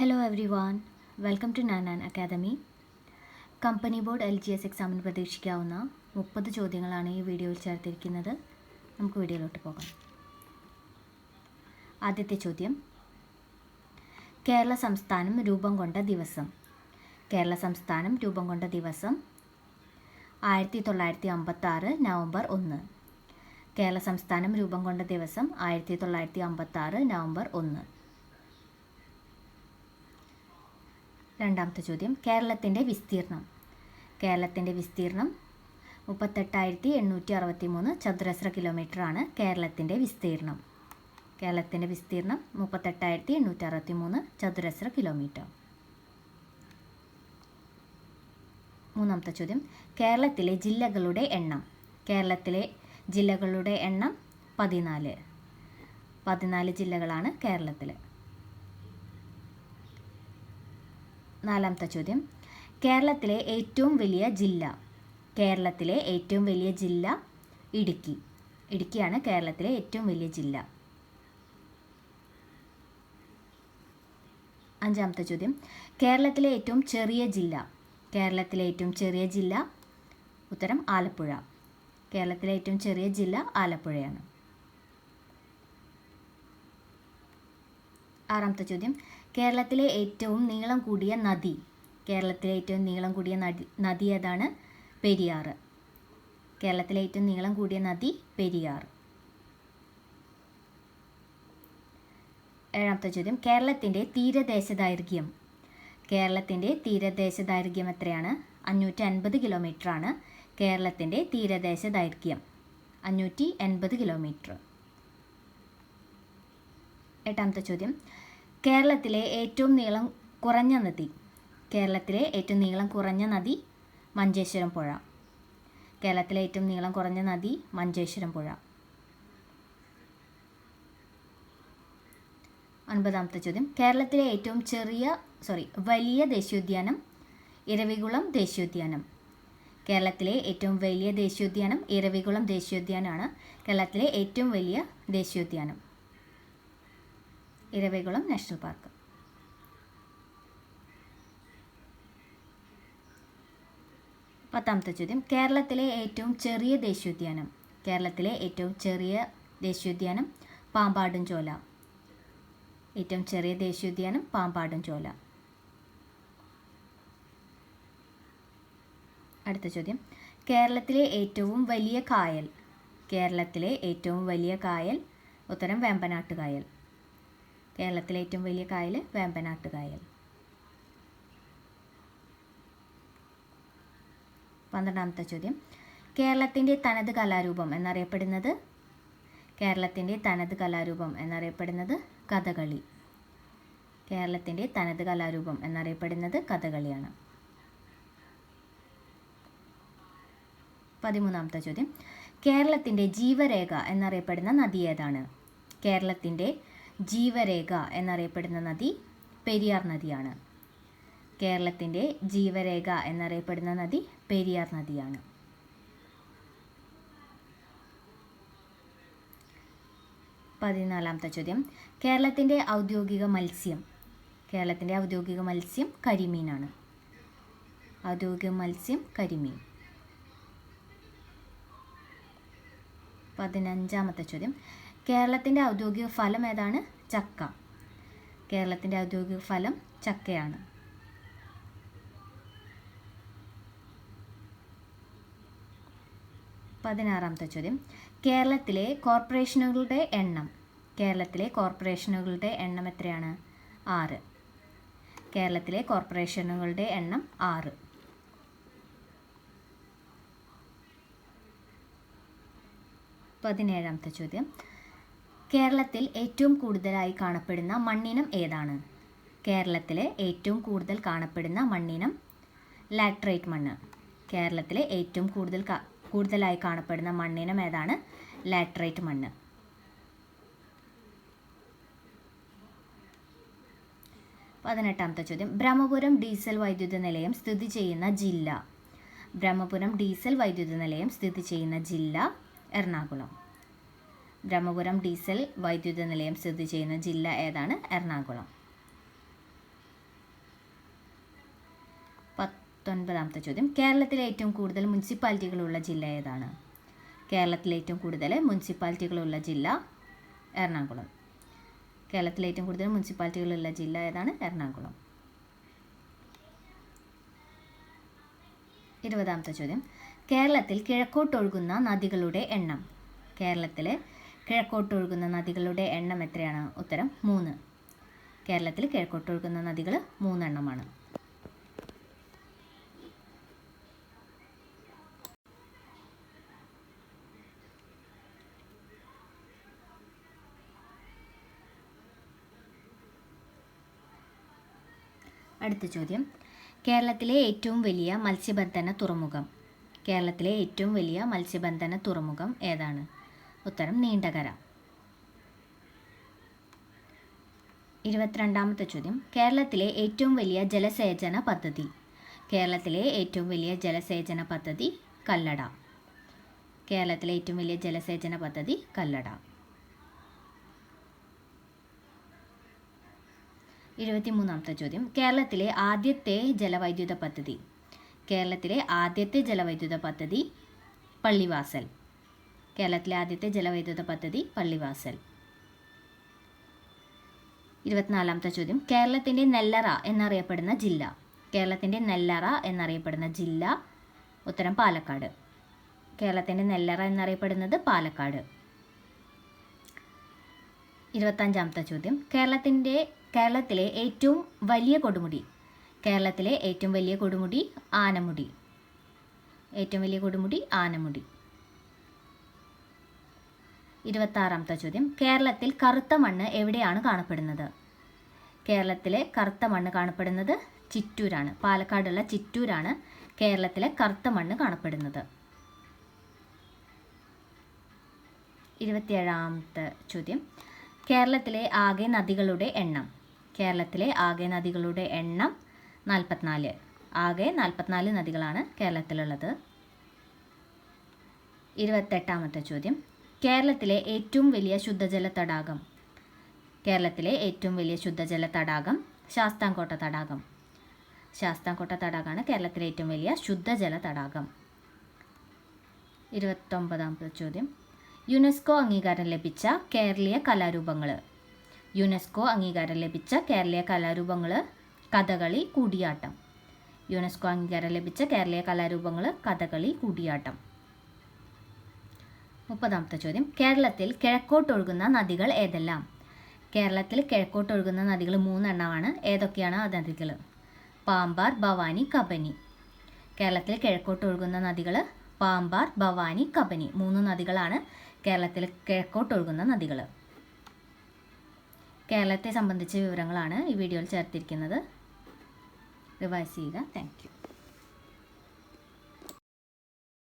Hello everyone welcome to നാനാൻ academy company board L G S എക്സാമിന് പ്രതീക്ഷിക്കാവുന്ന മുപ്പത് ചോദ്യങ്ങളാണ് ഈ വീഡിയോയിൽ ചേർത്തിരിക്കുന്നത്. നമുക്ക് വീഡിയോയിലോട്ട് പോകാം. ആദ്യത്തെ ചോദ്യം. കേരള സംസ്ഥാനം രൂപം കൊണ്ട ദിവസം. കേരള സംസ്ഥാനം രൂപം കൊണ്ട ദിവസം ആയിരത്തി തൊള്ളായിരത്തി അമ്പത്തി ആറ് നവംബർ ഒന്ന്. കേരള സംസ്ഥാനം രൂപം കൊണ്ട ദിവസം ആയിരത്തി തൊള്ളായിരത്തി അമ്പത്തി ആറ് നവംബർ ഒന്ന്. രണ്ടാമത്തെ ചോദ്യം കേരളത്തിന്റെ വിസ്തീർണം. കേരളത്തിന്റെ വിസ്തീർണം മുപ്പത്തെട്ടായിരത്തി എണ്ണൂറ്റി അറുപത്തി മൂന്ന് ചതുരശ്ര കിലോമീറ്ററാണ് കേരളത്തിന്റെ വിസ്തീർണം. കേരളത്തിന്റെ വിസ്തീർണം മുപ്പത്തെട്ടായിരത്തി എണ്ണൂറ്റി അറുപത്തി മൂന്ന് ചതുരശ്ര കിലോമീറ്റർ. മൂന്നാമത്തെ ചോദ്യം കേരളത്തിലെ ജില്ലകളുടെ എണ്ണം. കേരളത്തിലെ ജില്ലകളുടെ എണ്ണം പതിനാല്. പതിനാല് ജില്ലകളാണ് കേരളത്തിൽ നാലാമത്തെ ചോദ്യം. കേരളത്തിലെ ഏറ്റവും വലിയ ജില്ല. കേരളത്തിലെ ഏറ്റവും വലിയ ജില്ല ഇടുക്കി. ഇടുക്കിയാണ് കേരളത്തിലെ ഏറ്റവും വലിയ ജില്ല. അഞ്ചാമത്തെ ചോദ്യം. കേരളത്തിലെ ഏറ്റവും ചെറിയ ജില്ല. കേരളത്തിലെ ഏറ്റവും ചെറിയ ജില്ല ഉത്തരം ആലപ്പുഴ. കേരളത്തിലെ ഏറ്റവും ചെറിയ ജില്ല ആലപ്പുഴയാണ്. ആറാമത്തെ ചോദ്യം. കേരളത്തിലെ ഏറ്റവും നീളം കൂടിയ നദി. കേരളത്തിലെ ഏറ്റവും നീളം കൂടിയ നദി നദി ഏതാണ്? പെരിയാർ കേരളത്തിലെ ഏറ്റവും നീളം കൂടിയ നദി പെരിയാർ ഏഴാമത്തെ ചോദ്യം. കേരളത്തിന്റെ തീരദേശ ദൈർഘ്യം കേരളത്തിന്റെ തീരദേശ ദൈർഘ്യം എത്രയാണ്? അഞ്ഞൂറ്റി അൻപത് കിലോമീറ്ററാണ് കേരളത്തിന്റെ തീരദേശ ദൈർഘ്യം അഞ്ഞൂറ്റി എൺപത് കിലോമീറ്റർ. എട്ടാമത്തെ ചോദ്യം. കേരളത്തിലെ ഏറ്റവും നീളം കുറഞ്ഞ നദി. കേരളത്തിലെ ഏറ്റവും നീളം കുറഞ്ഞ നദി മഞ്ചേശ്വരം പുഴ. കേരളത്തിലെ ഏറ്റവും നീളം കുറഞ്ഞ നദി മഞ്ചേശ്വരം പുഴ. ഒൻപതാമത്തെ ചോദ്യം. കേരളത്തിലെ ഏറ്റവും ചെറിയ സോറി വലിയ ദേശീയോദ്യാനം ഇരവികുളം ദേശീയോദ്യാനം. കേരളത്തിലെ ഏറ്റവും വലിയ ദേശീയോദ്യാനം ഇരവികുളം ദേശീയോദ്യാനമാണ്. കേരളത്തിലെ ഏറ്റവും വലിയ ദേശീയോദ്യാനം. Eravikulam national park. പത്താമത്തെ ചോദ്യം. കേരളത്തിലെ ഏറ്റവും ചെറിയ ദേശീയോദ്യാനം. കേരളത്തിലെ ഏറ്റവും ചെറിയ ദേശീയോദ്യാനം പാമ്പാടും ചോല. ഏറ്റവും ചെറിയ ദേശീയോദ്യാനം പാമ്പാടും ചോല. അടുത്ത ചോദ്യം. കേരളത്തിലെ ഏറ്റവും വലിയ കായൽ. കേരളത്തിലെ ഏറ്റവും വലിയ കായൽ. ഉത്തരം വേമ്പനാട്ട് കായൽ കേരളത്തിലെ ഏറ്റവും വലിയ കായൽ വേമ്പനാട്ട് കായൽ പന്ത്രണ്ടാമത്തെ ചോദ്യം. കേരളത്തിന്റെ തനത് കലാരൂപം എന്നറിയപ്പെടുന്നത്? കേരളത്തിന്റെ തനത് കലാരൂപം എന്നറിയപ്പെടുന്നത് കഥകളി. കേരളത്തിന്റെ തനത് കലാരൂപം എന്നറിയപ്പെടുന്നത് കഥകളിയാണ്. പതിമൂന്നാമത്തെ ചോദ്യം. കേരളത്തിന്റെ ജീവരേഖ എന്നറിയപ്പെടുന്ന നദി ഏതാണ്? കേരളത്തിന്റെ ജീവരേഖ എന്നറിയപ്പെടുന്ന നദി പെരിയാർ നദിയാണ്. കേരളത്തിന്റെ ജീവരേഖ എന്നറിയപ്പെടുന്ന നദി പെരിയാർ നദിയാണ്. പതിനാലാമത്തെ ചോദ്യം. കേരളത്തിന്റെ ഔദ്യോഗിക മത്സ്യം. കേരളത്തിന്റെ ഔദ്യോഗിക മത്സ്യം കരിമീനാണ്. ഔദ്യോഗിക മത്സ്യം കരിമീൻ. പതിനഞ്ചാമത്തെ ചോദ്യം. കേരളത്തിന്റെ ഔദ്യോഗിക ഫലം ഏതാണ്? ചക്ക. കേരളത്തിന്റെ ഔദ്യോഗിക ഫലം ചക്കയാണ്. പതിനാറാമത്തെ ചോദ്യം. കേരളത്തിലെ കോർപ്പറേഷനുകളുടെ എണ്ണം. കേരളത്തിലെ കോർപ്പറേഷനുകളുടെ എണ്ണം എത്രയാണ്? ആറ്. കേരളത്തിലെ കോർപ്പറേഷനുകളുടെ എണ്ണം ആറ്. പതിനേഴാമത്തെ ചോദ്യം. കേരളത്തിൽ ഏറ്റവും കൂടുതലായി കാണപ്പെടുന്ന മണ്ണിനം ഏതാണ്? കേരളത്തിലെ ഏറ്റവും കൂടുതൽ കാണപ്പെടുന്ന മണ്ണിനം ലാട്രൈറ്റ് മണ്ണ്. കേരളത്തിലെ ഏറ്റവും കൂടുതൽ കൂടുതലായി കാണപ്പെടുന്ന മണ്ണിനം ഏതാണ്? ലാട്രൈറ്റ് മണ്ണ്. പതിനെട്ടാമത്തെ ചോദ്യം. ബ്രഹ്മപുരം ഡീസൽ വൈദ്യുത നിലയം സ്ഥിതി ചെയ്യുന്ന ജില്ല. ബ്രഹ്മപുരം ഡീസൽ വൈദ്യുത നിലയം സ്ഥിതി ചെയ്യുന്ന ജില്ല എറണാകുളം. ബ്രഹ്മപുരം ഡീസൽ വൈദ്യുത നിലയം സ്ഥിതി ചെയ്യുന്ന ജില്ല ഏതാണ്? എറണാകുളം. പത്തൊൻപതാമത്തെ ചോദ്യം. കേരളത്തിലെ ഏറ്റവും കൂടുതൽ മുനിസിപ്പാലിറ്റികളുള്ള ജില്ല ഏതാണ്? കേരളത്തിലെ ഏറ്റവും കൂടുതൽ മുനിസിപ്പാലിറ്റികളുള്ള ജില്ല എറണാകുളം. കേരളത്തിലെ ഏറ്റവും കൂടുതൽ മുനിസിപ്പാലിറ്റികളുള്ള ജില്ല ഏതാണ്? എറണാകുളം. ഇരുപതാമത്തെ ചോദ്യം. കേരളത്തിൽ കിഴക്കോട്ടൊഴുകുന്ന നദികളുടെ എണ്ണം. കേരളത്തിലെ കിഴക്കോട്ടൊഴുകുന്ന നദികളുടെ എണ്ണം എത്രയാണ്? ഉത്തരം മൂന്ന്. കേരളത്തിൽ കിഴക്കോട്ടൊഴുകുന്ന നദികൾ മൂന്നെണ്ണമാണ്. അടുത്ത ചോദ്യം. കേരളത്തിലെ ഏറ്റവും വലിയ മത്സ്യബന്ധന തുറമുഖം. കേരളത്തിലെ ഏറ്റവും വലിയ മത്സ്യബന്ധന തുറമുഖം ഏതാണ്? ഉത്തരം നീണ്ടകര. ഇരുപത്തിരണ്ടാമത്തെ ചോദ്യം. കേരളത്തിലെ ഏറ്റവും വലിയ ജലസേചന പദ്ധതി. കേരളത്തിലെ ഏറ്റവും വലിയ ജലസേചന പദ്ധതി കല്ലട. കേരളത്തിലെ ഏറ്റവും വലിയ ജലസേചന പദ്ധതി കല്ലട. ഇരുപത്തിമൂന്നാമത്തെ ചോദ്യം. കേരളത്തിലെ ആദ്യത്തെ ജലവൈദ്യുത പദ്ധതി. കേരളത്തിലെ ആദ്യത്തെ ജലവൈദ്യുത പദ്ധതി പള്ളിവാസൽ. കേരളത്തിലെ ആദ്യത്തെ ജലവൈദ്യുത പദ്ധതി പള്ളിവാസൽ. ഇരുപത്തിനാലാമത്തെ ചോദ്യം. കേരളത്തിന്റെ നെല്ലറ എന്നറിയപ്പെടുന്ന ജില്ല. കേരളത്തിന്റെ നെല്ലറ എന്നറിയപ്പെടുന്ന ജില്ല. ഉത്തരം പാലക്കാട്. കേരളത്തിന്റെ നെല്ലറ എന്നറിയപ്പെടുന്നത് പാലക്കാട്. ഇരുപത്തഞ്ചാമത്തെ ചോദ്യം. കേരളത്തിന്റെ കേരളത്തിലെ ഏറ്റവും വലിയ കൊടുമുടി. കേരളത്തിലെ ഏറ്റവും വലിയ കൊടുമുടി ആനമുടി. ഏറ്റവും വലിയ കൊടുമുടി ആനമുടി. ഇരുപത്താറാമത്തെ ചോദ്യം. കേരളത്തിൽ കറുത്ത മണ്ണ് എവിടെയാണ് കാണപ്പെടുന്നത്? കേരളത്തിലെ കറുത്ത മണ്ണ് കാണപ്പെടുന്നത് ചിറ്റൂരാണ്. പാലക്കാടുള്ള ചിറ്റൂരാണ് കേരളത്തിലെ കറുത്ത മണ്ണ് കാണപ്പെടുന്നത്. ഇരുപത്തിയേഴാമത്തെ ചോദ്യം. കേരളത്തിലെ ആകെ നദികളുടെ എണ്ണം. കേരളത്തിലെ ആകെ നദികളുടെ എണ്ണം നാൽപ്പത്തിനാല്. ആകെ നാൽപ്പത്തിനാല് നദികളാണ് കേരളത്തിലുള്ളത്. ഇരുപത്തെട്ടാമത്തെ ചോദ്യം. കേരളത്തിലെ ഏറ്റവും വലിയ ശുദ്ധജല തടാകം. കേരളത്തിലെ ഏറ്റവും വലിയ ശുദ്ധജല തടാകം ശാസ്താംകോട്ട തടാകം. ശാസ്താംകോട്ട തടാകമാണ് കേരളത്തിലെ ഏറ്റവും വലിയ ശുദ്ധജല തടാകം. ഇരുപത്തൊമ്പതാമത്തെ ചോദ്യം യുനെസ്കോ അംഗീകാരം ലഭിച്ച കേരളീയ കലാരൂപങ്ങൾ യുനെസ്കോ അംഗീകാരം ലഭിച്ച കേരളീയ കലാരൂപങ്ങൾ കഥകളി കൂടിയാട്ടം. യുനെസ്കോ അംഗീകാരം ലഭിച്ച കേരളീയ കലാരൂപങ്ങൾ കഥകളി കൂടിയാട്ടം. മുപ്പതാമത്തെ ചോദ്യം. കേരളത്തിൽ കിഴക്കോട്ടൊഴുകുന്ന നദികൾ ഏതെല്ലാം? കേരളത്തിൽ കിഴക്കോട്ടൊഴുകുന്ന നദികൾ മൂന്നെണ്ണമാണ്. ഏതൊക്കെയാണ് ആ നദികൾ പാമ്പാർ ഭവാനി കബനി. കേരളത്തിൽ കിഴക്കോട്ടൊഴുകുന്ന നദികൾ പാമ്പാർ ഭവാനി കബനി. മൂന്ന് നദികളാണ് കേരളത്തിൽ കിഴക്കോട്ടൊഴുകുന്ന നദികൾ. കേരളത്തെ സംബന്ധിച്ച വിവരങ്ങളാണ് ഈ വീഡിയോയിൽ ചേർത്തിരിക്കുന്നത്. റിവൈസ് ചെയ്യുക. താങ്ക്